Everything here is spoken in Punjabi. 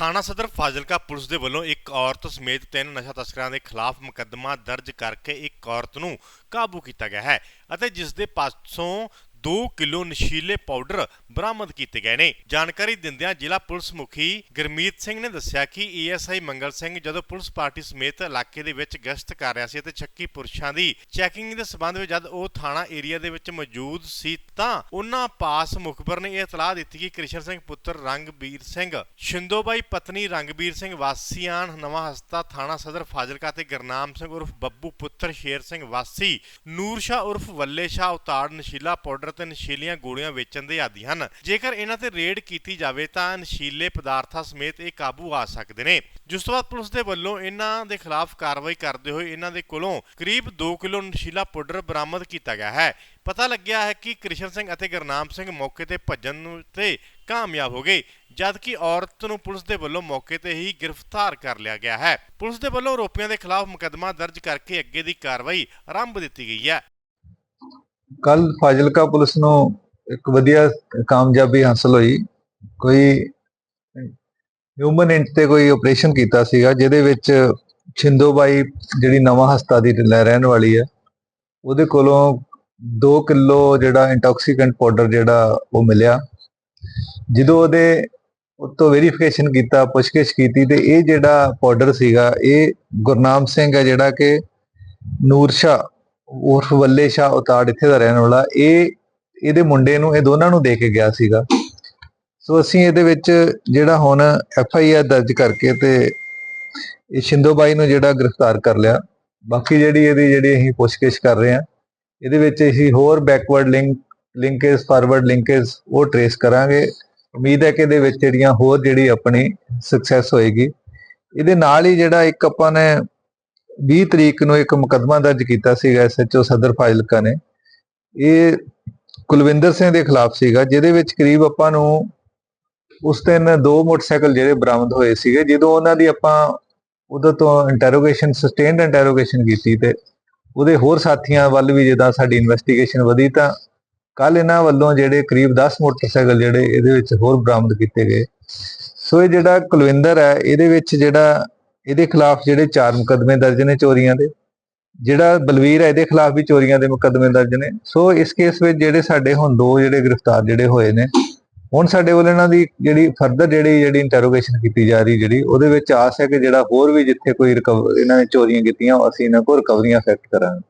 ਥਾਣਾ ਸਦਰ ਫਾਜ਼ਿਲਕਾ ਪੁਲਿਸ ਦੇ ਵੱਲੋਂ ਇੱਕ ਔਰਤ ਸਮੇਤ ਤਿੰਨ ਨਸ਼ਾ ਤਸਕਰਾਂ ਦੇ ਖਿਲਾਫ ਮੁਕੱਦਮਾ ਦਰਜ ਕਰਕੇ ਇੱਕ ਔਰਤ ਨੂੰ ਕਾਬੂ ਕੀਤਾ ਗਿਆ ਹੈ ਅਤੇ ਜਿਸ ਦੇ ਪਾਸੋਂ 2 ਕਿਲੋ ਨਸ਼ੀਲੇ ਪਾਊਡਰ ਬਰਾਮਦ ਕੀਤੇ ਗਏ ਨੇ। ਜਾਣਕਾਰੀ ਦਿੰਦਿਆਂ ਜ਼ਿਲ੍ਹਾ ਪੁਲਿਸ ਮੁਖੀ ਗੁਰਮੀਤ ਸਿੰਘ ਨੇ ਦੱਸਿਆ ਕਿ ਏਐਸਆਈ ਮੰਗਲ ਸਿੰਘ ਜਦੋਂ ਪੁਲਿਸ ਪਾਰਟੀ ਸਮੇਤ ਇਲਾਕੇ ਦੇ ਵਿੱਚ ਗਸ਼ਤ ਕਰ ਰਿਹਾ ਸੀ ਅਤੇ ਚੱਕੀ ਪੁਰਸ਼ਾਂ ਦੀ ਚੈਕਿੰਗ ਦੇ ਸਬੰਧ ਵਿੱਚ ਜਦ ਉਹ ਥਾਣਾ ਏਰੀਆ ਦੇ ਵਿੱਚ ਮੌਜੂਦ ਸੀ ਤਾਂ ਉਹਨਾਂ ਪਾਸ ਮੁਖਬਰ ਨੇ ਇਹ ਇਤਲਾਹ ਦਿੱਤੀ ਕਿ ਕ੍ਰਿਸ਼ਨ ਸਿੰਘ ਪੁੱਤਰ ਰੰਗਬੀਰ ਸਿੰਘ, ਸ਼ਿੰਦੋਬਾਈ ਪਤਨੀ ਰੰਗਬੀਰ ਸਿੰਘ ਵਾਸੀਆਂ ਨਵਾਂ ਹਸਤਾ ਥਾਣਾ ਸਦਰ ਫਾਜ਼ਿਲਕਾ ਤੇ ਗਰਨਾਮ ਸਿੰਘ ਉਰਫ ਬੱਬੂ ਪੁੱਤਰ ਸ਼ੇਰ ਸਿੰਘ ਵਾਸੀ, ਨੂਰ ਸ਼ਾਹ ਉਰਫ ਵੱਲੇ ਸ਼ਾਹ ਉਤਾੜ ਨਸ਼ੀਲਾ ਪਾਊਡਰ ਤੇ ਨਸ਼ੀਲੀਆਂ ਗੋਲੀਆਂ ਵੇਚਣ ਦੇ ਆਦੀ ਹਨ। ਜੇਕਰ ਇਹਨਾਂ ਤੇ ਰੇਡ ਕੀਤੀ ਜਾਵੇ ਤਾਂ ਨਸ਼ੀਲੇ ਪਦਾਰਥਾਂ ਸਮੇਤ ਇਹ ਕਾਬੂ ਆ ਸਕਦੇ ਨੇ। ਜਿਸ ਤੋਂ ਬਾਅਦ ਪੁਲਿਸ ਦੇ ਵੱਲੋਂ ਇਹਨਾਂ ਦੇ ਖਿਲਾਫ ਕਾਰਵਾਈ ਕਰਦੇ ਹੋਏ ਇਹਨਾਂ ਦੇ ਕੋਲੋਂ ਕਰੀਬ 2 ਕਿਲੋ ਨਸ਼ੀਲਾ ਪਾਊਡਰ ਬਰਾਮਦ ਕੀਤਾ ਗਿਆ ਹੈ। ਪਤਾ ਲੱਗਿਆ ਹੈ ਕਿ ਕ੍ਰਿਸ਼ਨ ਸਿੰਘ ਅਤੇ ਗੁਰਨਾਮ ਸਿੰਘ ਮੌਕੇ ਤੇ ਭੱਜਣ ਤੇ ਕਾਮਯਾਬ ਹੋ ਗਏ, ਜਦਕਿ ਔਰਤ ਨੂੰ ਪੁਲਿਸ ਦੇ ਵੱਲੋਂ ਮੌਕੇ ਤੇ ਹੀ ਗ੍ਰਿਫਤਾਰ ਕਰ ਲਿਆ ਗਿਆ ਹੈ। ਪੁਲਿਸ ਦੇ ਵੱਲੋਂ ਆਰੋਪੀਆਂ ਦੇ ਖਿਲਾਫ ਮੁਕੱਦਮਾ ਦਰਜ ਕਰਕੇ ਅੱਗੇ ਦੀ ਕਾਰਵਾਈ ਆਰੰਭ ਦਿੱਤੀ ਗਈ ਹੈ। ਕੱਲ ਫਾਜ਼ਿਲਕਾ ਪੁਲਿਸ ਨੂੰ ਇੱਕ ਵਧੀਆ ਕਾਮਯਾਬੀ ਹਾਸਲ ਹੋਈ। ਕੋਈ ਹਿਊਮਨ ਇੰਟ ਤੇ ਕੋਈ ਆਪਰੇਸ਼ਨ ਕੀਤਾ ਸੀਗਾ, ਜਿਹਦੇ ਵਿੱਚ ਛਿੰਦੋਬਾਈ ਜਿਹੜੀ ਨਵਾਂ ਹਸਤਾ ਦੀ ਲੈ ਰਹਿਣ ਵਾਲੀ ਹੈ, ਉਹਦੇ ਕੋਲੋਂ 2 ਕਿਲੋ ਜਿਹੜਾ ਇੰਟੌਕਸੀਕੈਂਟ ਪਾਊਡਰ ਜਿਹੜਾ ਉਹ ਮਿਲਿਆ। ਜਦੋਂ ਉਹਦੇ ਉਤੋਂ ਵੈਰੀਫਿਕੇਸ਼ਨ ਕੀਤਾ, ਪੁੱਛਗਿੱਛ ਕੀਤੀ ਤੇ ਇਹ ਜਿਹੜਾ ਪਾਊਡਰ ਸੀਗਾ, ਇਹ ਗੁਰਨਾਮ ਸਿੰਘ ਹੈ ਜਿਹੜਾ ਕਿ ਨੂਰਸ਼ਾ ਉਰਫ ਵੱਲੇ ਸ਼ਾ ਉਤਾੜ ਇੱਥੇ ਦਾ ਰਹਿਣ ਵਾਲਾ, ਇਹ ਇਹਦੇ ਮੁੰਡੇ ਨੂੰ, ਇਹ ਦੋਨਾਂ ਨੂੰ ਦੇ ਕੇ ਗਿਆ ਸੀਗਾ। ਸੋ ਅਸੀਂ ਇਹਦੇ ਵਿੱਚ ਜਿਹੜਾ ਹੁਣ ਐਫ ਆਈ ਆਰ ਦਰਜ ਕਰਕੇ ਤੇ ਇਹ ਸ਼ਿੰਦੋਬਾਈ ਨੂੰ ਜਿਹੜਾ ਗ੍ਰਿਫਤਾਰ ਕਰ ਲਿਆ। ਬਾਕੀ ਜਿਹੜੀ ਇਹਦੀ ਜਿਹੜੀ ਅਸੀਂ ਪੁੱਛਗਿੱਛ ਕਰ ਰਹੇ ਹਾਂ, ਇਹਦੇ ਵਿੱਚ ਅਸੀਂ ਹੋਰ backward link linkage forward linkage ਉਹ ਟਰੇਸ ਕਰਾਂਗੇ। ਉਮੀਦ ਹੈ ਕਿ ਇਹਦੇ ਵਿੱਚ ਜਿਹੜੀਆਂ ਹੋਰ ਜਿਹੜੀ ਆਪਣੀ ਸਕਸੈਸ ਹੋਏਗੀ। ਇਹਦੇ ਨਾਲ ਹੀ ਜਿਹੜਾ ਇੱਕ ਆਪਾਂ ਨੇ 20 ਤਰੀਕ ਨੂੰ ਇੱਕ ਮੁਕੱਦਮਾ ਦਰਜ ਕੀਤਾ ਸੀਗਾ ਐਸਐਚਓ ਸਦਰ ਫਾਜ਼ਿਲਕਾ ਨੇ। ਇਹ ਕੁਲਵਿੰਦਰ ਸਿੰਘ ਦੇ ਖਿਲਾਫ ਸੀਗਾ, ਜਿਹਦੇ ਵਿੱਚ ਕਰੀਬ ਆਪਾਂ ਨੂੰ ਉਸ ਦਿਨ ਦੋ ਮੋਟਰਸਾਈਕਲ ਜਿਹੜੇ ਬਰਾਮਦ ਹੋਏ ਸੀਗੇ, ਜਦੋਂ ਉਹਨਾਂ ਦੀ ਆਪਾਂ ਉਦੋਂ ਤੋਂ ਇੰਟਰੋਗੇਸ਼ਨ ਸਸਟੇਨਡ ਇੰਟਰੋਗੇਸ਼ਨ ਕੀਤੀ ਤੇ ਉਹਦੇ ਹੋਰ ਸਾਥੀਆਂ ਵੱਲ ਵੀ ਜਿੱਦਾਂ ਸਾਡੀ ਇਨਵੈਸਟੀਗੇਸ਼ਨ ਵਧੀ ਤਾਂ ਕੱਲ ਇਹਨਾਂ ਵੱਲੋਂ ਜਿਹੜੇ ਕਰੀਬ 10 ਮੋਟਰਸਾਈਕਲ ਜਿਹੜੇ ਇਹਦੇ ਵਿੱਚ ਹੋਰ ਬਰਾਮਦ ਕੀਤੇ ਗਏ। ਸੋ ਇਹ ਜਿਹੜਾ ਕੁਲਵਿੰਦਰ ਹੈ, ਇਹਦੇ ਵਿੱਚ ਜਿਹੜਾ ਇਹਦੇ ਖਿਲਾਫ ਜਿਹੜੇ ਚਾਰ ਮੁਕੱਦਮੇ ਦਰਜ ਨੇ ਚੋਰੀਆਂ ਦੇ, ਜਿਹੜਾ ਬਲਵੀਰ ਹੈ ਇਹਦੇ ਖਿਲਾਫ ਵੀ ਚੋਰੀਆਂ ਦੇ ਮੁਕੱਦਮੇ ਦਰਜ ਨੇ। ਸੋ ਇਸ ਕੇਸ ਵਿੱਚ ਜਿਹੜੇ ਸਾਡੇ ਹੁਣ ਦੋ ਜਿਹੜੇ ਗ੍ਰਿਫਤਾਰ ਜਿਹੜੇ ਹੋਏ ਨੇ, ਹੁਣ ਸਾਡੇ ਵੱਲ ਇਹਨਾਂ ਦੀ ਜਿਹੜੀ ਫਰਦਰ ਜਿਹੜੀ ਜਿਹੜੀ ਇੰਟਰੋਗੇਸ਼ਨ ਕੀਤੀ ਜਾ ਰਹੀ ਜਿਹੜੀ, ਉਹਦੇ ਵਿੱਚ ਆਸ ਹੈ ਕਿ ਜਿਹੜਾ ਹੋਰ ਵੀ ਜਿੱਥੇ ਕੋਈ ਰਿਕਵਰ ਇਹਨਾਂ ਨੇ ਚੋਰੀਆਂ ਕੀਤੀਆਂ ਅਸੀਂ ਇਹਨਾਂ ਕੋਲ ਰਿਕਵਰੀਆਂ ਫੈਕਟ ਕਰਾਂਗੇ।